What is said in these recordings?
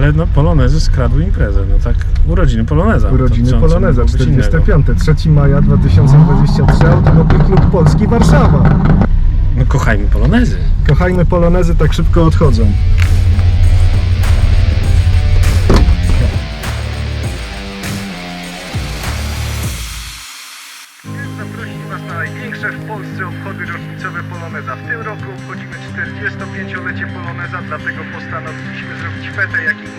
ale no Polonezy skradły imprezę, no tak, urodziny Poloneza. Urodziny Poloneza, mogło być innego? 45. 3 maja 2023, Automobil Klub Polski Warszawa. No kochajmy Polonezy. Kochajmy Polonezy tak szybko odchodzą. Zaprosić Was na największe w Polsce obchody rocznicowe Poloneza. W tym roku obchodzimy 45-lecie Poloneza, dlatego postanowiliśmy zrobić fetę, nikt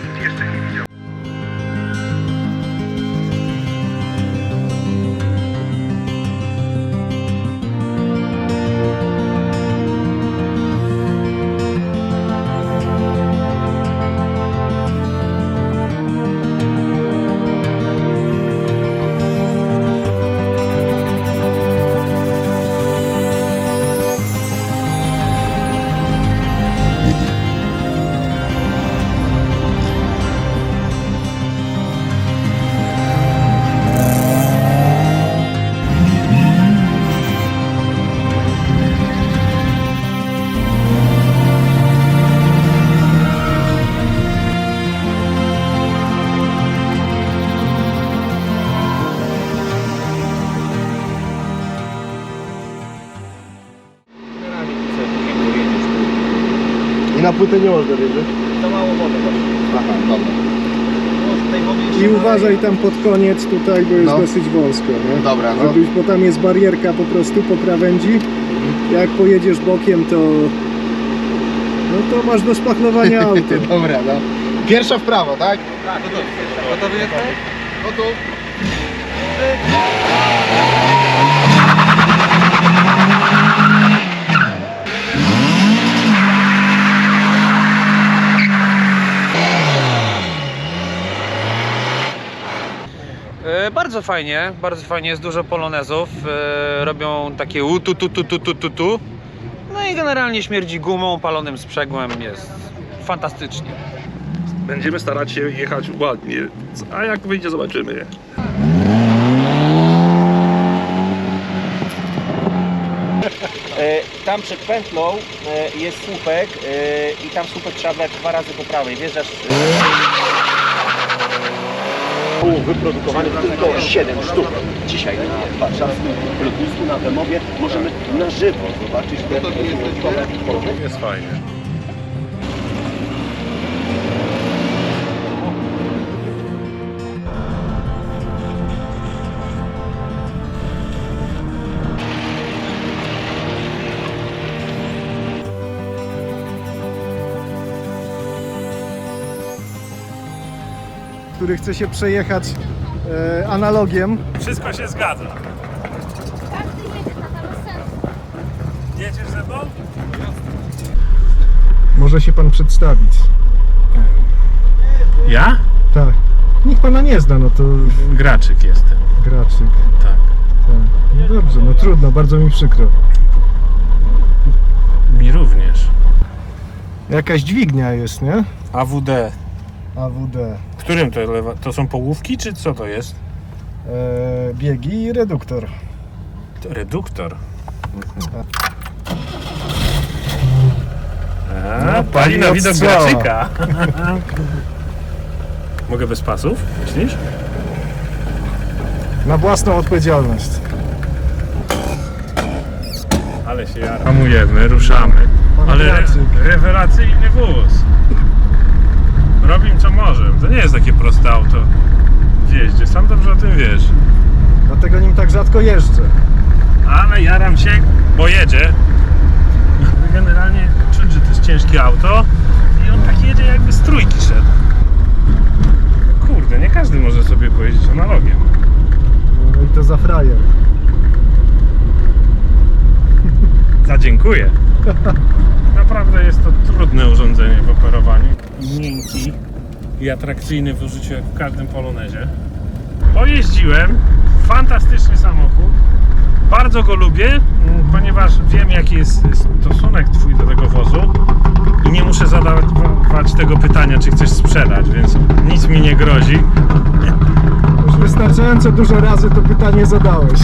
I na płytę nie można wiedzieć. To mało wody właśnie. Aha, dobra. Tej wody jeszcze I dalej. uważaj tam pod koniec tutaj, bo jest No. dosyć wąsko, nie? Dobra, no. Żebyś, bo tam jest barierka po prostu po krawędzi. Jak pojedziesz bokiem, to no to masz do szpachlowania autem. Dobra, no. Pierwsza w prawo, tak? Tak, gotowy. Gotowy jesteś? No tu. Bardzo fajnie, bardzo fajnie, jest dużo polonezów, e, robią takie u tu tu tu tu tu tu tu. No i generalnie śmierdzi gumą, palonym sprzęgłem, jest fantastycznie. Będziemy starać się jechać ładnie, a jak wyjdzie zobaczymy. E, Tam przed pętlą e, jest słupek e, i tam słupek trzeba dwa razy po prawej. Wjeżdżasz... Było wyprodukowanych tylko 7 sztuk. Dzisiaj na warszawskim lotnisku na Bemowie możemy na żywo zobaczyć te polonezy. Jest fajnie. Który chce się przejechać e, analogiem. Wszystko się zgadza. Jedziesz ze mną? Może się pan przedstawić. Ja? Tak. Nikt pana nie zna, no to Graczyk jestem, graczyk. tak. Tak. No dobrze, no trudno, bardzo mi przykro. Mi również. Jakaś dźwignia jest, nie? AWD. AWD. Którym to lewa? To są połówki, czy co to jest? E, biegi i reduktor. To reduktor. A, No, pali na widok strzała. graczyka. Mogę bez pasów, myślisz? Na własną odpowiedzialność. Ale się jara. Hamujemy, ruszamy. Ale re rewelacyjny wóz. Robim co może. To nie jest takie proste auto w jeździe. Sam dobrze o tym wiesz. Dlatego nim tak rzadko jeżdżę. Ale jaram się, bo jedzie. Generalnie czuć, że to jest ciężkie auto i on tak jedzie jakby z trójki szedł. Kurde, nie każdy może sobie pojeździć analogiem. No i to za frajer. Za dziękuję. Naprawdę jest to trudne urządzenie w operowaniu. Miękki i atrakcyjny w użyciu jak w każdym Polonezie. Pojeździłem, fantastyczny samochód. Bardzo go lubię, mm, ponieważ wiem jaki jest stosunek Twój do tego wozu i nie muszę zadawać tego pytania, czy chcesz sprzedać, więc nic mi nie grozi. Już wystarczająco dużo razy to pytanie zadałeś.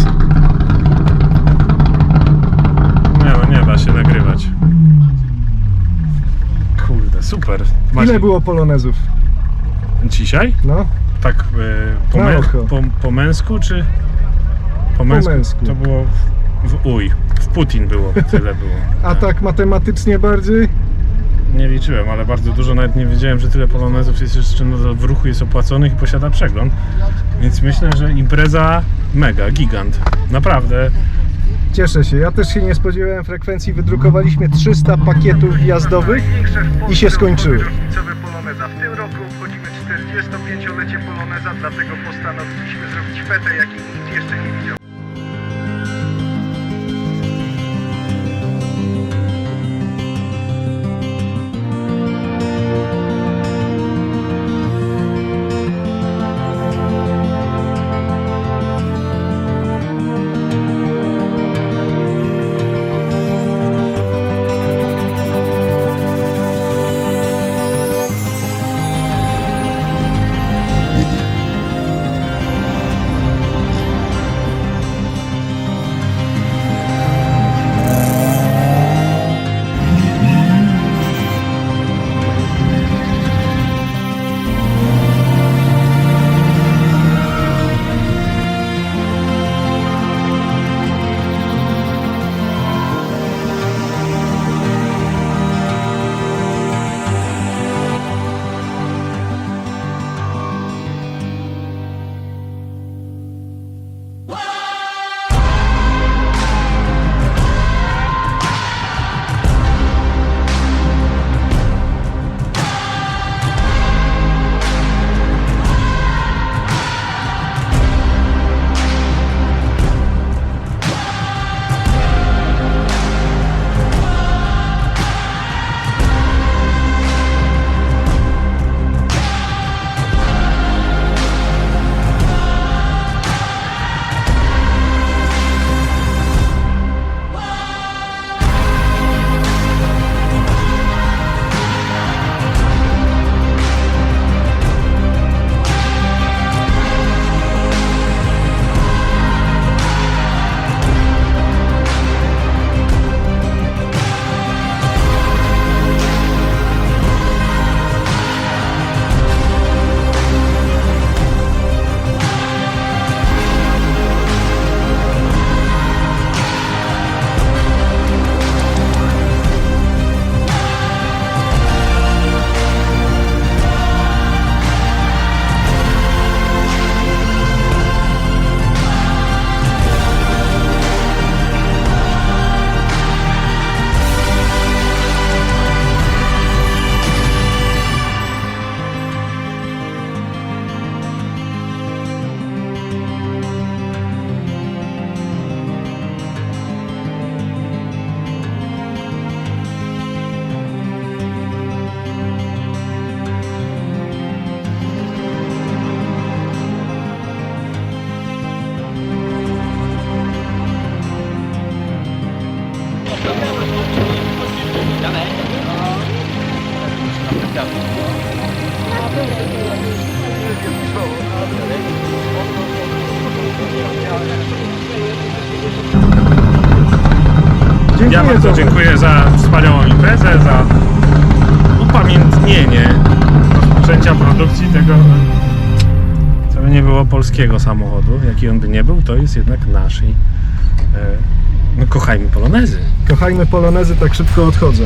Super. Ile było polonezów? Dzisiaj? No, Tak e, po, Na mę- oko. po, po męsku, czy po męsku? męsku. To było w, w uj, w Putin było, tyle było. a tak matematycznie bardziej? Nie liczyłem, ale bardzo dużo, nawet nie wiedziałem, że tyle polonezów jest jeszcze nadal w ruchu, jest opłaconych i posiada przegląd. Więc myślę, że impreza mega, gigant. Naprawdę. Cieszę się, ja też się nie spodziewałem frekwencji, wydrukowaliśmy 300 pakietów wjazdowych i się skończyły. W tym roku obchodzimy 45-lecie Poloneza, dlatego postanowiliśmy zrobić fetę, jakiej nikt jeszcze nie widział. Dziękuję Ja bardzo dziękuję za wspaniałą imprezę, za upamiętnienie rozpoczęcia produkcji tego, co by nie było polskiego samochodu, jaki on by nie był, to jest jednak nasz i e, no, kochajmy polonezy. Kochajmy polonezy, tak szybko odchodzą.